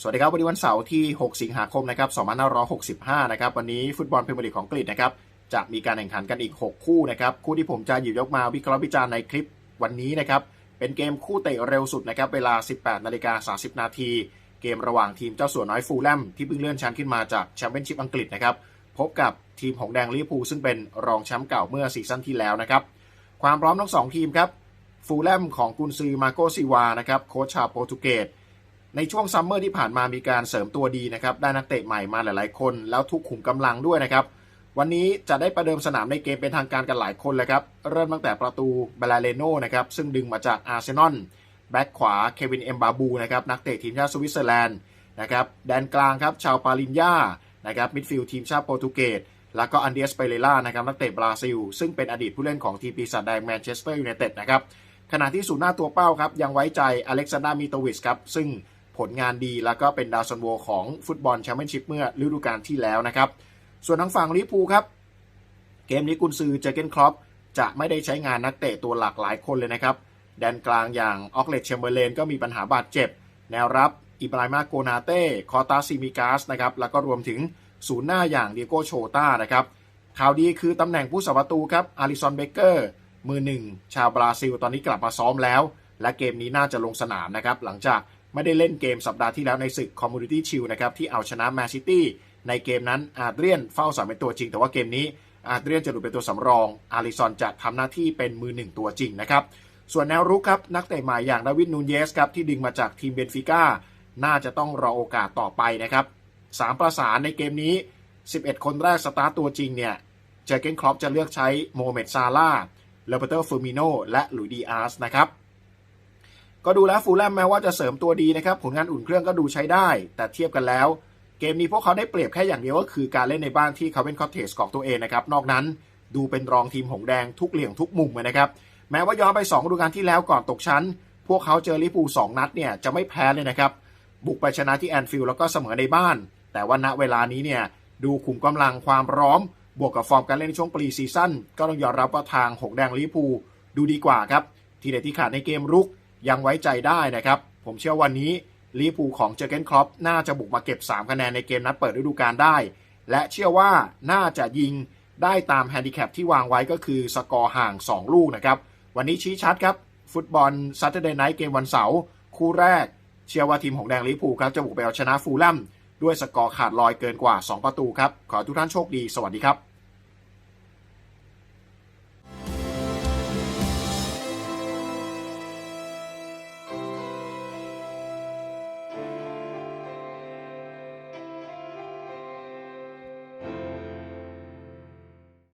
สวัสดีครับวันนี้วันเสาร์ที่ 6 สิงหาคมนะครับ2565 นะครับวันนี้ฟุตบอลพรีเมียร์ลีกของอังกฤษนะครับจะมีการแข่งขันกันอีก 6 คู่นะครับคู่ที่ผมจะหยิบยกมาวิเคราะห์วิจารณ์ในคลิปวันนี้นะครับเป็นเกมคู่เตะเร็วสุดนะครับเวลา 18นาฬิกา30 นาที เกมระหว่างทีมเจ้าสัวน้อยฟูลแลมที่เพิ่งเลื่อนชั้นขึ้นมาจากแชมเปี้ยนชิพอังกฤษนะครับพบกับทีมหงแดงลิเวอร์พูลซึ่งเป็นรองแชมป์เก่าเมื่อซีซั่นที่แล้วนะครับความพร้อมทั้งสองทีมครับฟูลแลมของกุนซือมาโกซิวานะครับโค้ชชาวโปรตุเกส ในช่วงซัมเมอร์ที่ผ่านมามีการเสริมตัวดีนะครับ ได้นักเตะใหม่มาหลาย ๆ คน แล้วทุกขุมกำลังด้วยนะครับ วันนี้จะได้ประเดิมสนามในเกมเป็นทางการกันหลายคนเลยครับ เริ่มตั้งแต่ประตูเบลาเลโนนะครับ ซึ่งดึงมาจากอาร์เซนอล แบ็กขวาเควินเอมบาบูนะครับ นักเตะทีมชาติสวิตเซอร์แลนด์นะครับ แดนกลางครับ ชาวปาลินยานะครับ มิดฟิลด์ทีมชาติโปรตุเกส แล้วก็อันเดียสเปเรล่านะครับ นักเตะบราซิล ซึ่งเป็นอดีตผู้เล่นของทีมปีศาจแดงแมนเชสเตอร์ยูไนเต็ดนะครับ ขณะที่ศูนย์หน้าตัวเป้าครับ ยังไว้ใจอเล็กซานดรามิโตวิชครับ ซึ่ง ผลงานดีแล้วก็เป็นดาวซันโวของฟุตบอลแชมเปี้ยนชิพเมื่อฤดูกาลที่แล้วนะครับ ส่วนทางฝั่งลิเวอร์พูครับ เกมนี้กุนซือเจอเกนครอปจะไม่ได้ใช้งานนักเตะตัวหลักหลายคนเลยนะครับ แดนกลางอย่างออกเลตเชมเบอร์เลนก็มีปัญหาบาดเจ็บ แนวรับอิบราฮิมาโกนาเต้ คอตาซิมิกาสนะครับ แล้วก็รวมถึงศูนย์หน้าอย่างเดียโกโชต้านะครับ ข่าวดีคือตำแหน่งผู้สัประตูครับ อาริซอนเบเกอร์ มือหนึ่งชาวบราซิล ตอนนี้กลับมาซ้อมแล้ว และเกมนี้น่าจะลงสนามนะครับ หลังจาก ไม่ได้เล่นเกมสัปดาห์ที่แล้วในศึกคอมมูนิตี้ชิลนะครับที่เอาชนะแมนซิตี้ในเกมนั้นอาเดรียนเฝ้าสามเป็นตัวจริง แต่ว่าเกมนี้อาเดรียนจะหลุดเป็นตัวสำรอง อาริซอนจะทำหน้าที่เป็นมือหนึ่งตัวจริงนะครับส่วนแนวรุกครับนักเตะใหม่อย่างดาวิดนูนเยสครับที่ดึงมาจากทีมเบนฟิก้าน่าจะต้องรอโอกาสต่อไปนะครับสามประสานในเกมนี้ 11 คนแรกสตาร์ตตัวจริงเนี่ยเจอเกนครอปจะเลือกใช้โมเมดซาลาเลเบเตอร์ฟูมิโนและหลุยดีอาร์สนะครับ ก็ดูแล้วฟูลแลมแม้ว่าจะเสริมตัวดีนะครับผลงานอุ่นเครื่องก็ดูใช้ได้ แต่เทียบกันแล้ว เกมนี้พวกเขาได้เปรียบแค่อย่างเดียวก็คือการเล่นในบ้านที่เขาเป็นคอตเทสของตัวเองนะครับนอกนั้นดูเป็นรองทีมหงแดงทุกเหลี่ยงทุกมุมเลยนะครับแม้ว่าย้อนไป2ฤดูกาลที่แล้วก่อนตกชั้น พวกเขาเจอลิเวอร์พูสองนัดเนี่ยจะไม่แพ้เลยนะครับบุกไปชนะที่แอนฟิลด์แล้วก็เสมอในบ้าน แต่ว่าณเวลานี้เนี่ยดูขุมกำลังความพร้อม บวกกับฟอร์มการเล่นในช่วงปรีซีซั่นก็ต้องยอมรับว่าทางหงแดงลิเวอร์พูดูดีกว่าครับทีเด็ดที่ขาดในเกมรุก ยังไว้ใจได้นะครับ ผมเชื่อวันนี้ลิเวอร์พูลของเจอเกนครอปน่าจะบุกมาเก็บ 3 คะแนนในเกมนัดเปิดฤดูกาลได้ และเชื่อว่าน่าจะยิงได้ตามแฮนดิแคปที่วางไว้ก็คือสกอร์ห่าง 2 ลูกนะครับ วันนี้ชี้ชัดครับ ฟุตบอลซัตเตอร์เดย์ไนท์เกมวันเสาร์คู่แรก เชื่อว่าทีมหงแดงลิเวอร์พูครับจะบุกไปเอาชนะฟูลแลมด้วยสกอร์ขาดลอยเกินกว่า 2 ประตูครับ ขอทุกท่านโชคดี สวัสดีครับ